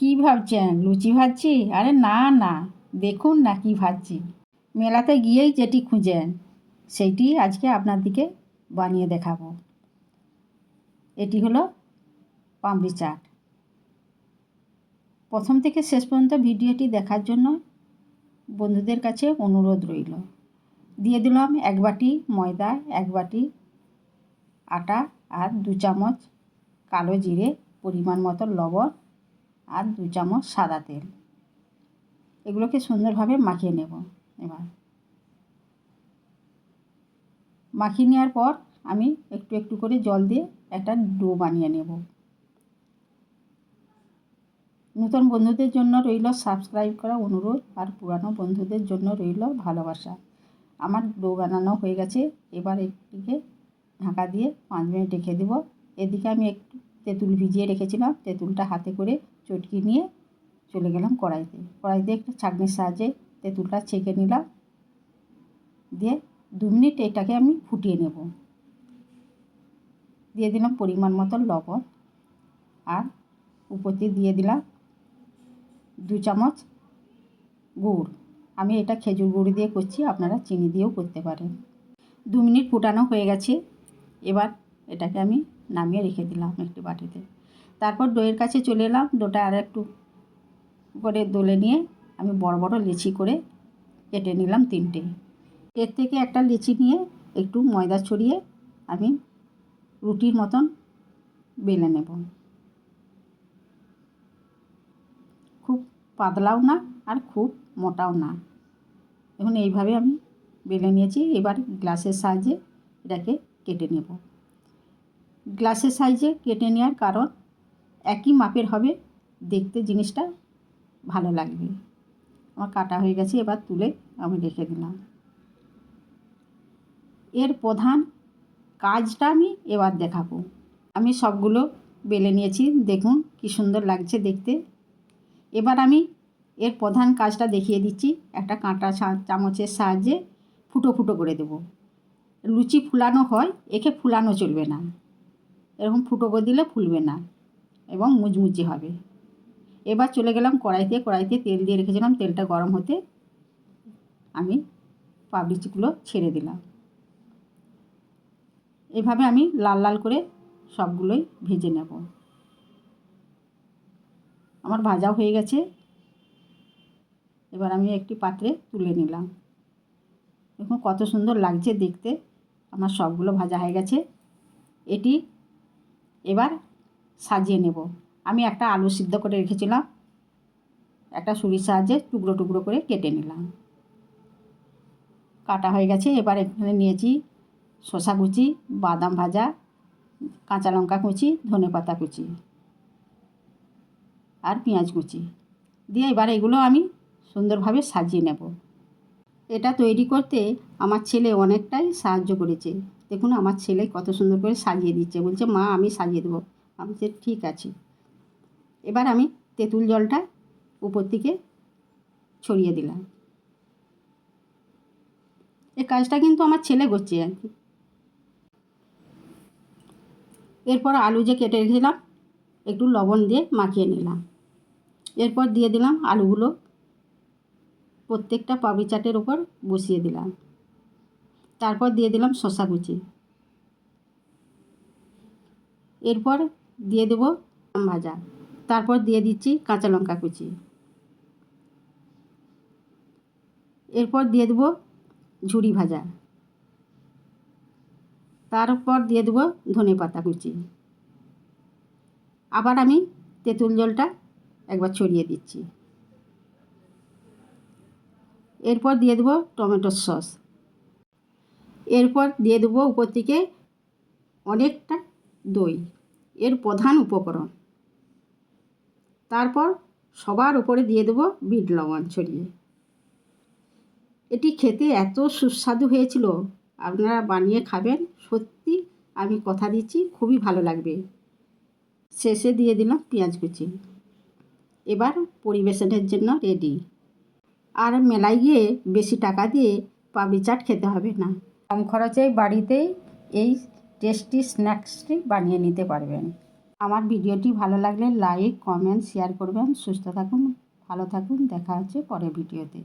কী ভাবছেন? লুচি ভাজছি? আরে না না। দেখুন না কী ভাজছি। মেলাতে গিয়েই যেটি খুঁজেন, সেইটি আজকে আপনার দিকে বানিয়ে দেখাবো। এটি হলো পামড়ি চাট। প্রথম থেকে শেষ পর্যন্ত ভিডিওটি দেখার জন্য বন্ধুদের কাছে অনুরোধ রইল। দিয়ে দিলাম এক বাটি ময়দা, এক বাটি আটা আর দু চামচ কালো জিরে, পরিমাণ মতো লবণ আর দু চামচ সাদা তেল। এগুলোকে সুন্দরভাবে মাখিয়ে নেব এবার। মাখিয়ে নেওয়ার পর আমি একটু একটু করে জল দিয়ে একটা ডো বানিয়ে নেব। নতুন বন্ধুদের জন্য রইল সাবস্ক্রাইব করা অনুরোধ আর পুরানো বন্ধুদের জন্য রইল ভালোবাসা। আমার ডো বানানো হয়ে গেছে, এবার একটিকে ঢাকা দিয়ে পাঁচ মিনিট রেখে দেবো। এদিকে আমি একটু তেঁতুল ভিজিয়ে রেখেছিলাম, তেঁতুলটা হাতে করে চটকি নিয়ে চলে গেলাম কড়াইতে। কড়াইতে একটু ছাঁকনির সাহায্যে তেঁতুলটা ছেঁকে নিলাম, দিয়ে দু মিনিট এটাকে আমি ফুটিয়ে নেব। দিয়ে দিলাম পরিমাণ মতো লবণ আর উপর দিয়ে দিয়ে দিলাম দু চামচ গুড়। আমি এটা খেজুর গুড় দিয়ে করছি, আপনারা চিনি দিয়েও করতে পারেন। দু মিনিট ফুটানো হয়ে গেছে, এবার এটাকে আমি নামিয়ে রেখে দিলাম একটি বাটিতে। তারপর দইয়ের কাছে চলে এলাম দোটা আর একটু করে দলে নিয়ে আমি বড় বড় লিচি করে কেটে নিলাম তিনটে। এর থেকে একটা লিচি নিয়ে একটু ময়দা ছড়িয়ে আমি রুটির মতন বেলে নেব। খুব পাতলাও না আর খুব মোটাও না। এখন এইভাবে আমি বেলে নিয়েছি, এবার গ্লাসের সাহায্যে এটাকে কেটে নেব। গ্লাসের সাইজে কেটে নেওয়ার কারণ একই মাপের হবে। দেখতে জিনিসটা ভালো লাগবে। আমার কাটা হয়ে গেছে, এবার তুলে আমি রেখে দিলাম। এর প্রধান কাজটা আমি এবার দেখাবো। আমি সবগুলো বেলে নিয়েছি, দেখুন কি সুন্দর লাগছে দেখতে। এবার আমি এর প্রধান কাজটা দেখিয়ে দিচ্ছি। একটা কাঁটা চামচের সাহায্যে ফুটো ফুটো করে দেবো। লুচি ফুলানো হয়, একে ফুলানো চলবে না। এরকম ফুটো করে দিলে ফুলবে না এবং মুচমুচে হবে। এবার চলে গেলাম কড়াইতে কড়াইতে তেল দিয়ে রেখেছিলাম, তেলটা গরম হতে আমি পাবলিচিগুলো ছেড়ে দিলাম। এভাবে আমি লাল লাল করে সবগুলোই ভেজে নেব। আমার ভাজা হয়ে গেছে। এবার আমি একটি পাত্রে তুলে নিলাম। দেখুন কত সুন্দর লাগছে দেখতে। আমার সবগুলো ভাজা হয়ে গেছে। এটি এবার সাজিয়ে নেব। আমি একটা আলু সিদ্ধ করে রেখেছিলাম। একটা ছুরির সাহায্যে টুকরো টুকরো করে কেটে নিলাম। কাটা হয়ে গেছে। এবার এখানে নিয়েছি শসা কুচি, বাদাম ভাজা, কাঁচা লঙ্কা কুচি, ধনে পাতা কুচি আর পেঁয়াজ কুচি। দিয়ে এবার এগুলো আমি সুন্দরভাবে সাজিয়ে নেব। এটা তৈরি করতে আমার ছেলে অনেকটাই সাহায্য করেছে। দেখুন আমার ছেলে কত সুন্দর করে সাজিয়ে দিচ্ছে। বলছে, মা, আমি সাজিয়ে দেবো। আমি বলছি, ঠিক আছে। এবার আমি তেঁতুল জলটা উপর থেকে ছড়িয়ে দিলাম। এই কাজটা কিন্তু আমার ছেলে করছে আর কি। এরপর আলু যে কেটে রেখেছিলাম, একটু লবণ দিয়ে মাখিয়ে নিলাম। এরপর দিয়ে দিলাম আলুগুলো প্রত্যেকটা পাবড়ি চাটের ওপর বসিয়ে দিলাম। তারপর দিয়ে দিলাম শসা কুচি। এরপর দিয়ে দেবো ভাজা। তারপর দিয়ে দিচ্ছি কাঁচা লঙ্কা কুচি। এরপর দিয়ে দেবো ঝুড়ি ভাজা। তারপর দিয়ে দেবো ধনে পাতা কুচি। আবার আমি তেঁতুল জলটা একবার ছড়িয়ে দিচ্ছি। এরপর দিয়ে দেবো টমেটোর সস। এরপর দিয়ে দেবো উপর থেকে অনেকটা দই। এর প্রধান উপকরণ। তারপর সবার উপরে দিয়ে দেবো বিট লবণ ছড়িয়ে। এটি খেতে এত সুস্বাদু হয়েছিল, আপনারা বানিয়ে খাবেন, সত্যি আমি কথা দিচ্ছি, খুবই ভালো লাগবে। শেষে দিয়ে দিলাম পেঁয়াজ কুচি। এবার পরিবেশনের জন্য রেডি আর মেলায় গিয়ে বেশি টাকা দিয়ে পাবলি চাট খেতে হবে না। কম খরচে বাড়িতেই এই টেস্টি স্ন্যাক্সটি বানিয়ে নিতে পারবেন। আমার ভিডিওটি ভালো লাগলে লাইক কমেন্ট শেয়ার করবেন। সুস্থ থাকুন, ভালো থাকুন। দেখা হচ্ছে পরের ভিডিওতে।